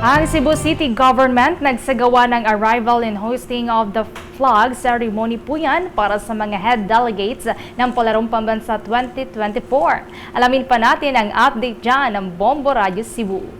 Ang Cebu City Government nagsagawa ng arrival and hosting of the flag ceremony po yan para sa mga head delegates ng Palarong Pambansa 2024. Alamin pa natin ang update dyan ng Bombo Radio Cebu.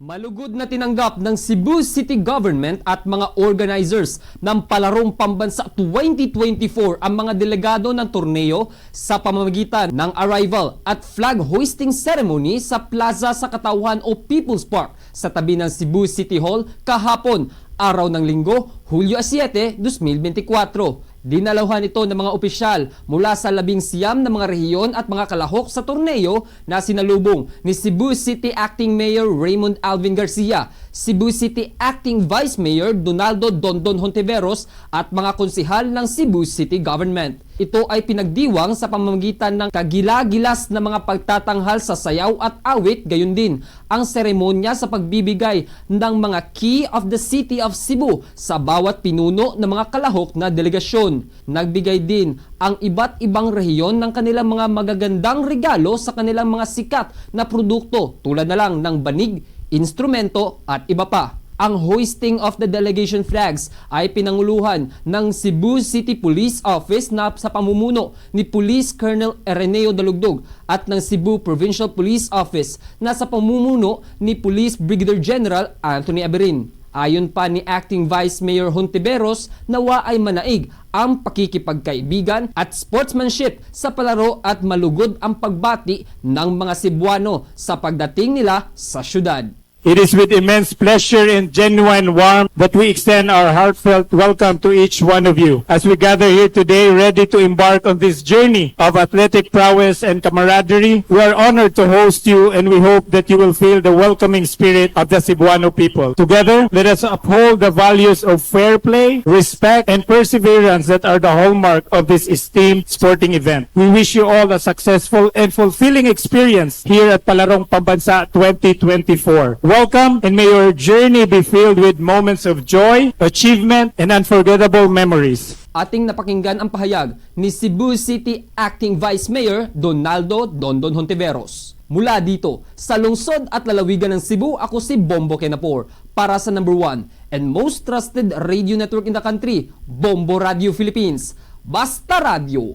Malugod na tinanggap ng Cebu City Government at mga organizers ng Palarong Pambansa 2024 ang mga delegado ng torneo sa pamamagitan ng arrival at flag hoisting ceremony sa Plaza sa Katauhan o People's Park sa tabi ng Cebu City Hall kahapon, araw ng linggo, Hulyo 7, 2024. Dinalawan ito ng mga opisyal mula sa labing siyam na mga rehiyon at mga kalahok sa torneo na sinalubong ni Cebu City Acting Mayor Raymond Alvin Garcia, Cebu City Acting Vice Mayor Donaldo Dondon Hontiveros at mga konsihal ng Cebu City Government. Ito ay pinagdiwang sa pamamagitan ng kagila-gilas na mga pagtatanghal sa sayaw at awit, gayon din ang seremonya sa pagbibigay ng mga Key of the City of Cebu sa bawat pinuno ng mga kalahok na delegasyon. Nagbigay din ang iba't ibang rehiyon ng kanilang mga magagandang regalo sa kanilang mga sikat na produkto tulad na lang ng banig, instrumento at iba pa. Ang hoisting of the delegation flags ay pinanguluhan ng Cebu City Police Office na sa pamumuno ni Police Colonel Ereneo Dalugdog at ng Cebu Provincial Police Office na sa pamumuno ni Police Brigadier General Anthony Aberin. Ayon pa ni Acting Vice Mayor Hontiveros, nawa ay manaig ang pakikipagkaibigan at sportsmanship sa palaro at malugod ang pagbati ng mga Cebuano sa pagdating nila sa syudad. It is with immense pleasure and genuine warmth that we extend our heartfelt welcome to each one of you as we gather here today ready to embark on this journey of athletic prowess and camaraderie. We are honored to host you and we hope that you will feel the welcoming spirit of the Cebuano people. Together, let us uphold the values of fair play, respect, and perseverance that are the hallmark of this esteemed sporting event. We wish you all a successful and fulfilling experience here at Palarong Pambansa 2024. Welcome and may your journey be filled with moments of joy, achievement, and unforgettable memories. Ating napakinggan ang pahayag ni Cebu City Acting Vice Mayor Donaldo Dondon Hontiveros. Mula dito, sa lungsod at lalawigan ng Cebu, ako si Bombo Kenapor para sa number one and most trusted radio network in the country, Bombo Radio Philippines. Basta Radio,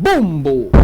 Bombo!